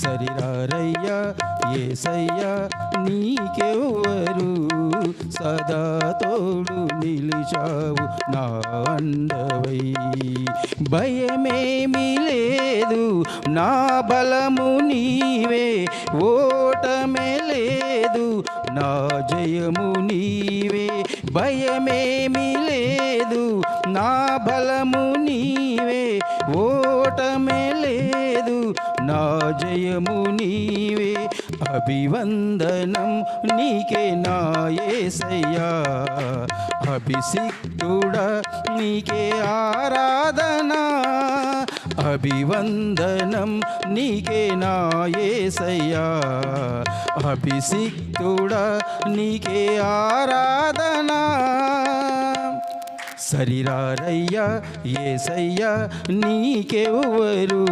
సరిరారయ్యా ఏసయ్యా నీకెవ్వరు సదా తోడు నిలిచావు నా అండవై భయమేమీ లేదు నా బలము నీవే ఓటమే లేదు నా జయము నీవే. భయమేమీ లేదు నా బలము నీవే ఓటమే నా జయము నీవే అభివందనం నీకే నాయసయ్యా యేసయ్యా నీకే ఆరాధనా అభివందనం నీకే నాయసయ్యా యేసయ్యా నీకే ఆరాధనా సరిరారయ్యా ఏసయ్యా నీకెవ్వరు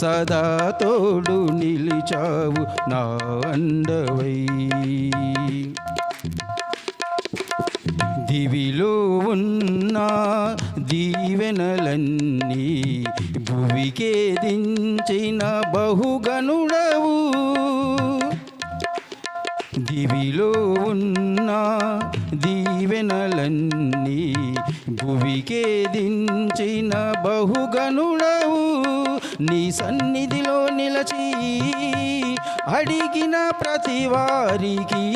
సదా తోడు నిలిచావు నా అండవై. దివిలో ఉన్న దీవెనలన్నీ భువికే దించిన బహుగనుడవు. దివిలో ఉన్న దీవెనలన్నీ భువికే దించిన బహుగనుడవు నీ సన్నిధిలో నిలచి అడిగిన ప్రతి వారికి.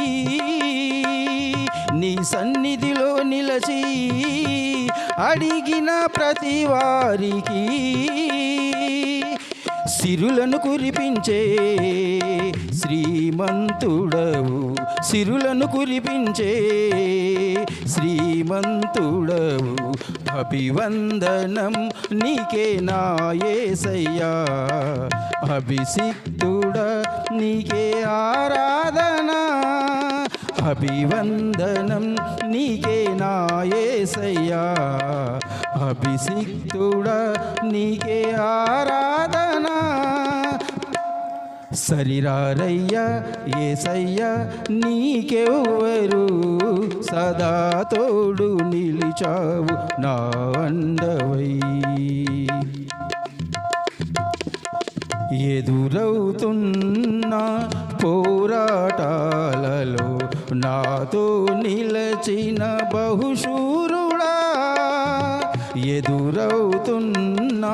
నీ సన్నిధిలో నిలచి అడిగిన ప్రతి వారికి. సిరులను కురిపించే శ్రీమంతుడవు సిరులను కురిపించే శ్రీమంతుడవు. అభివందనం నీకే నాయసయ్యా అభిషిక్తుడ నీకే ఆరాధనా. అభివందనం నీకే నాయసయ్యా అభిషిక్తుడ నీకే ఆరాధనా సరిరారయ్యా ఏసయ్యా నీకెవ్వరు సదా తోడు నిలిచావు నా అండవై ఎదురవుతున్నా పోరాటాలలో నాతో నిలచిన బహుశూ ఎదురవుతున్న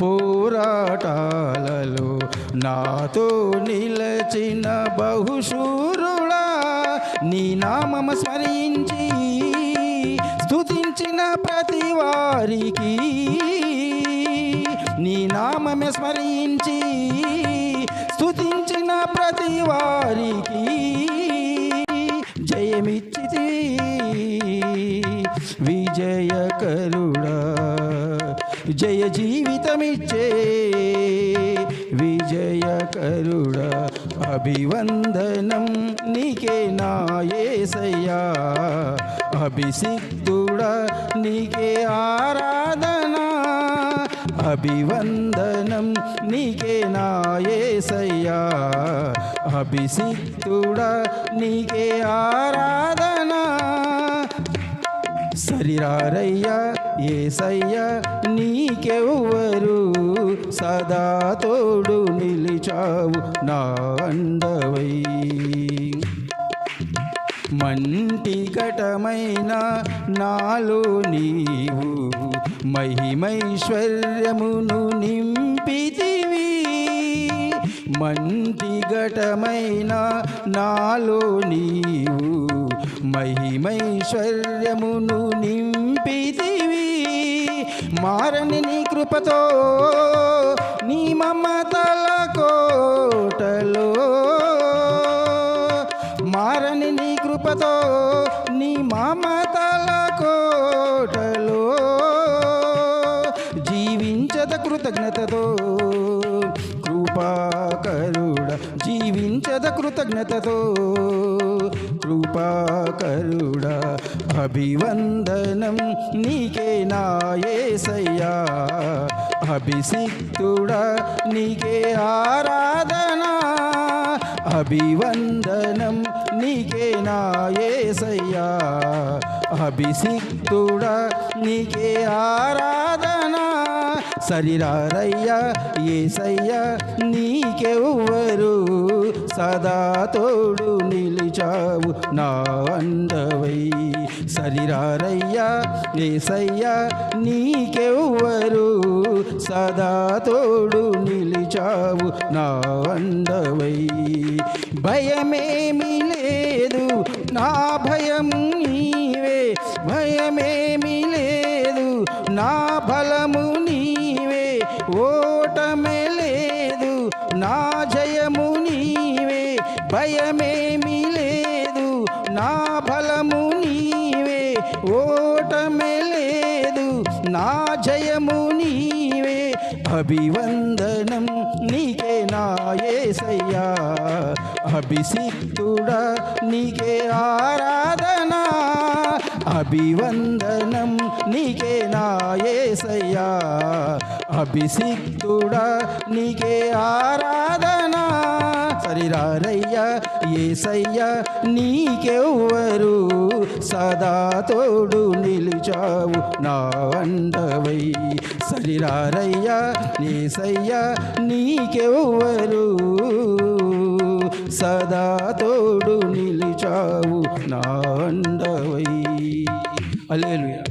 పోరాటాలలో నాతో నిలచిన బహుశూరుడా నీ నామమ స్మరించి స్థుతించిన ప్రతి వారికి నీ నామమే స్మరించి స్థుతించిన ప్రతి వారికి విజయ జీవితమిచ్చే విజయకరుడా అభివందనం నీకే నాయసయ్యా. అభిషిక్తుడా నీకే ఆరాధనా. అభివందనం నీకే నాయసయ్యా. అభిషిక్తుడా నీకే ఆరాధనా. సరిరారయ్యా ఏసయ్యా నీకెవ్వరు సదా తోడు నిలిచావు నా అండవై. మంటి ఘటమైన నాలో నీవు మహిమైశ్వర్యమును నింపితివి. మంటి ఘటమైన నాలో నీవు మహిమైశ్వర్యమును నింపితివి. మారని నీ కృపతో నీ మమతల కోటలో. మారని నీ కృపతో నీ మమతల కోటలో. జీవించద కృతజ్ఞతతో కృతజ్ఞతతో కృపాకరుడ అభివందనం నీకే నాయసయ్యా అభిషిక్తుడా నీకే ఆరాధనా. అభివందనం నీకే నాయసయ్యా అభిషిక్తుడా నీకే ఆరాధనా. సరిరారయ్యా ఏసయ్యా నీకెవ్వరు సదా తోడు నిలిచావు నా అందవై. సరిరారయ్యా ఏసయ్యా నీకెవ్వరు సదా తోడు నిలిచావు నా అందవై. భయమేమి లేదు నా భయము భయమేమీ లేదు. నా బలము నీవే ఓటమే లేదు. నా జయము నీవే అభివందనం నీకే నాయసయ్యా అభిషిక్తుడా నీకే ఆరాధనా అభివందనం నీకే నాయసయ్యా అభిషిక్తుడా నీకే ఆరాధనా సరిరారయ్యా ఏసయ్యా నీకెవ్వరు సదా తోడు నిలిచావు నా అండవై. సరిరారయ్యా ఏసయ్యా నీకెవ్వరు సదా తోడు నిలిచావు నా అండవై. అలేలుయా